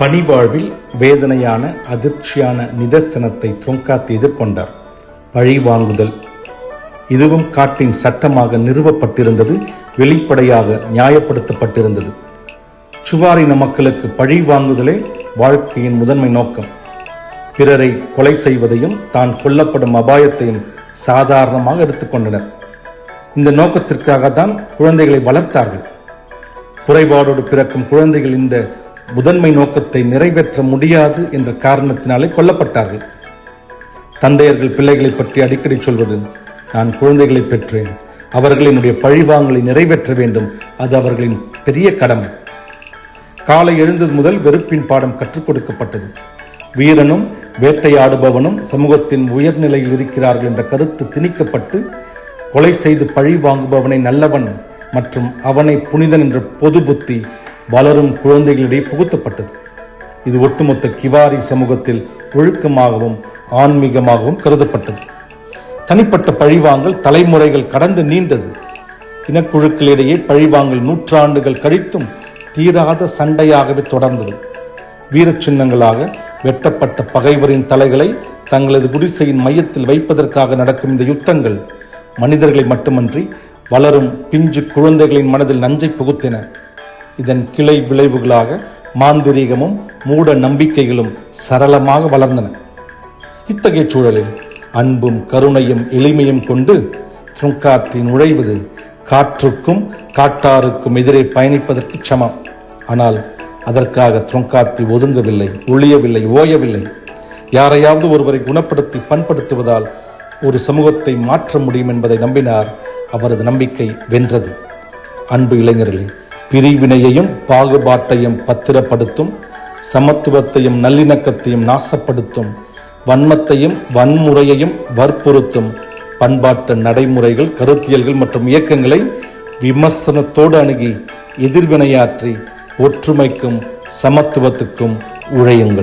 பணிவாழ்வில் வேதனையான அதிர்ச்சியான நிதர்சனத்தை தொங்காத்து எதிர்கொண்டார். பழி வாங்குதல். இதுவும் காட்டின் சட்டமாக நிறுவப்பட்டிருந்தது வெளிப்படையாக நியாயப்படுத்தப்பட்டிருந்தது. சுவாரின மக்களுக்கு பழி வாங்குதலே வாழ்க்கையின் முதன்மை நோக்கம். பிறரை கொலை செய்வதையும் தான் கொல்லப்படும் அபாயத்தையும் சாதாரணமாக எடுத்துக்கொண்டனர் இந்த நோக்கத்திற்காக தான் குழந்தைகளை வளர்த்தார்கள். குறைபாடோடு பிறக்கும் குழந்தைகள் இந்த முதன்மை நோக்கத்தை நிறைவேற்ற முடியாது என்ற காரணத்தினாலே கொல்லப்பட்டார்கள். தந்தையர்கள் பிள்ளைகளை பற்றி அடிக்கடி சொல்வது நான் குழந்தைகளை பெற்றேன். அவர்கள் என்னுடைய பழிவாங்கலை நிறைவேற்ற வேண்டும். அது அவர்களின் பெரிய கடமை. காலை எழுந்தது முதல் வெறுப்பின் பாடம் கற்றுக் கொடுக்கப்பட்டது. வீரனும் வேட்டையாடுபவனும் சமூகத்தின் உயர்நிலையில் இருக்கிறார்கள் என்ற கருத்து திணிக்கப்பட்டு கொலை செய்து பழி வாங்குபவனை நல்லவன் மற்றும் அவனை புனிதன் என்ற பொது புத்தி வளரும் குழந்தைகளிடையே புகுத்தப்பட்டது. இது ஒட்டுமொத்த கிவாரி சமூகத்தில் ஒழுக்கமாகவும் ஆன்மீகமாகவும் கருதப்பட்டது. தனிப்பட்ட பழிவாங்கல் தலைமுறைகள் கடந்து நீண்டது. இனக்குழுக்களிடையே பழிவாங்கல் நூற்றாண்டுகள் கழித்தும் தீராத சண்டையாகவே தொடர்ந்தது. வீரச் சின்னங்களாக வெட்டப்பட்ட பகைவரின் தலைகளை தங்களது குடிசையின் மையத்தில் வைப்பதற்காக நடக்கும் இந்த யுத்தங்கள் மனிதர்களை மட்டுமன்றி வளரும் பிஞ்சு குழந்தைகளின் மனதில் நஞ்சை புகுத்தின. இதன் கிளை விளைவுகளாக மாந்திரீகமும் மூட நம்பிக்கைகளும் சரளமாக வளர்ந்தன. இத்தகைய சூழலில் அன்பும் கருணையும் எளிமையும் கொண்டு துங்காத்தி நுழைவது காற்றுக்கும் காட்டாருக்கும் எதிரே பயணிப்பதற்கு சமம். ஆனால் அதற்காக துங்காத்தி ஒதுங்கவில்லை ஒழியவில்லை ஓயவில்லை. யாரையாவது ஒருவரை குணப்படுத்தி பண்படுத்துவதால் ஒரு சமூகத்தை மாற்ற முடியும் என்பதை நம்பினார் அவரது நம்பிக்கை வென்றது. அன்பு இளைஞர்களே பிரிவினையையும் பாகுபாட்டையும் பத்திரப்படுத்தும் சமத்துவத்தையும் நல்லிணக்கத்தையும் நாசப்படுத்தும் வன்மத்தையும் வன்முறையையும் வற்புறுத்தும். பண்பாட்டு நடைமுறைகள் கருத்தியல்கள் மற்றும் இயக்கங்களை விமர்சனத்தோடு அணுகி எதிர்வினையாற்றி ஒற்றுமைக்கும் சமத்துவத்துக்கும் உழையுங்கள்.